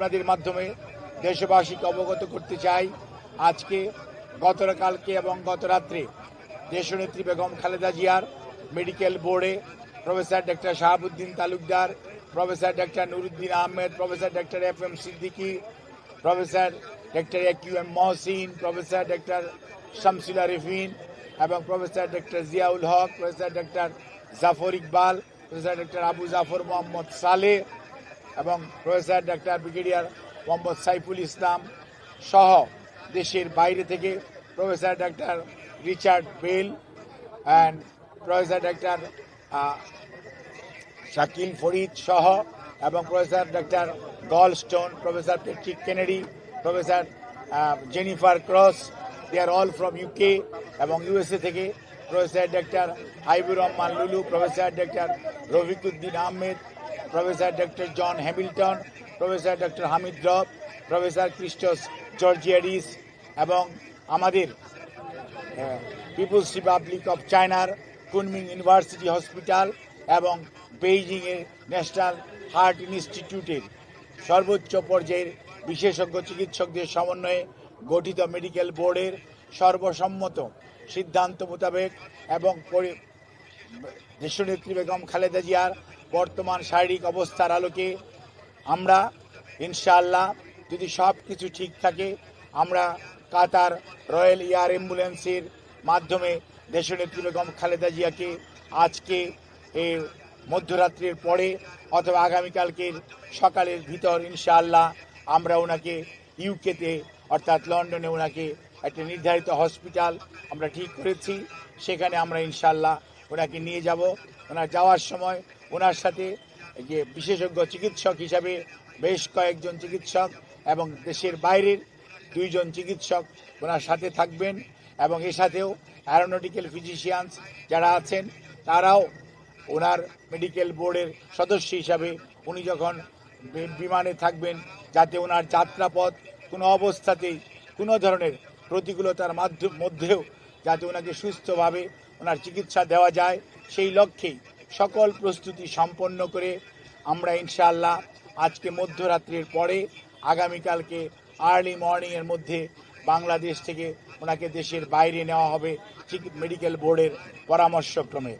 আপনাদের মাধ্যমে দেশবাসীকে অবগত করতে চাই। আজকে গতকালকে এবং গত রাত্রে দেশনেত্রী বেগম খালেদা জিয়ার মেডিকেল বোর্ডে professor doctor Shahabuddin Talukdar, professor doctor Nuruddin Ahmed, professor doctor F M Siddiqui, professor doctor Q M Mohsin, professor doctor Shamsullah Rifin এবং professor doctor Ziaul Haque, professor doctor Jafar Iqbal, professor doctor Abu Jafar Mohammad Saleh এবং professor doctor brigadier Mohammad Saiful Islam সহ দেশের বাইরে থেকে professor doctor Richard Bell and professor doctor Shakil Farid সহ এবং professor doctor Goldstone, professor Patrick Kennedy, professor Jennifer Cross they are all from UK এবং USA থেকে professor doctor Haibur Rahman Lulu, professor doctor Rafiquddin Ahmed professor doctor John Hamilton professor doctor Hamid Rob professor Christos Georgiaris এবং আমাদের People's Republic of চায়নার Kunming university hospital এবং বেইজিংয়ের national heart ইনস্টিটিউটের সর্বোচ্চ পর্যায়ের বিশেষজ্ঞ চিকিৎসকদের সমন্বয়ে গঠিত মেডিকেল বোর্ডের সর্বসম্মত সিদ্ধান্ত মোতাবেক এবং দেশনেত্রী বেগম খালেদা জিয়ার বর্তমান শারীরিক অবস্থার আলোকে আমরা, ইনশাআল্লাহ, যদি সব কিছু ঠিক থাকে, আমরা কাতার রয়্যাল এয়ার অ্যাম্বুলেন্সের মাধ্যমে দেশনেত্রী বেগম খালেদা জিয়াকে আজকে এই মধ্যরাত্রির পরে অথবা আগামীকালকের সকালের ভিতর, ইনশাআল্লাহ, আমরা ওনাকে ইউকেতে, অর্থাৎ লন্ডনে ওনাকে একটা নির্ধারিত হসপিটাল আমরা ঠিক করেছি। সেখানে আমরা, ইনশাআল্লাহ ওনাকে নিয়ে যাব। ওনার যাওয়ার সময় ওনার সাথে যে বিশেষজ্ঞ চিকিৎসক হিসাবে বেশ কয়েকজন চিকিৎসক এবং দেশের বাইরের দুইজন চিকিৎসক ওনার সাথে থাকবেন এবং এর সাথেও অ্যারোনটিক্যাল ফিজিশিয়ানস যারা আছেন, তারাও ওনার মেডিকেল বোর্ডের সদস্য হিসাবে উনি যখন বিমানে থাকবেন, যাতে ওনার যাত্রাপথ কোনো অবস্থাতেই কোনো ধরনের প্রতিকূলতার মাধ্যম, মধ্যেও যাতে ওনাকে সুস্থভাবে ওনার চিকিৎসা দেওয়া যায়। সেই লক্ষ্যেই সকল প্রস্তুতি সম্পন্ন করে আমরা ইনশাআল্লাহ আজকে মধ্যরাত্রির পরে আগামীকালকে আর্লি মর্নিংয়ের মধ্যে বাংলাদেশ থেকে ওনাকে দেশের বাইরে নেওয়া হবে মেডিকেল বোর্ডের পরামর্শক্রমে।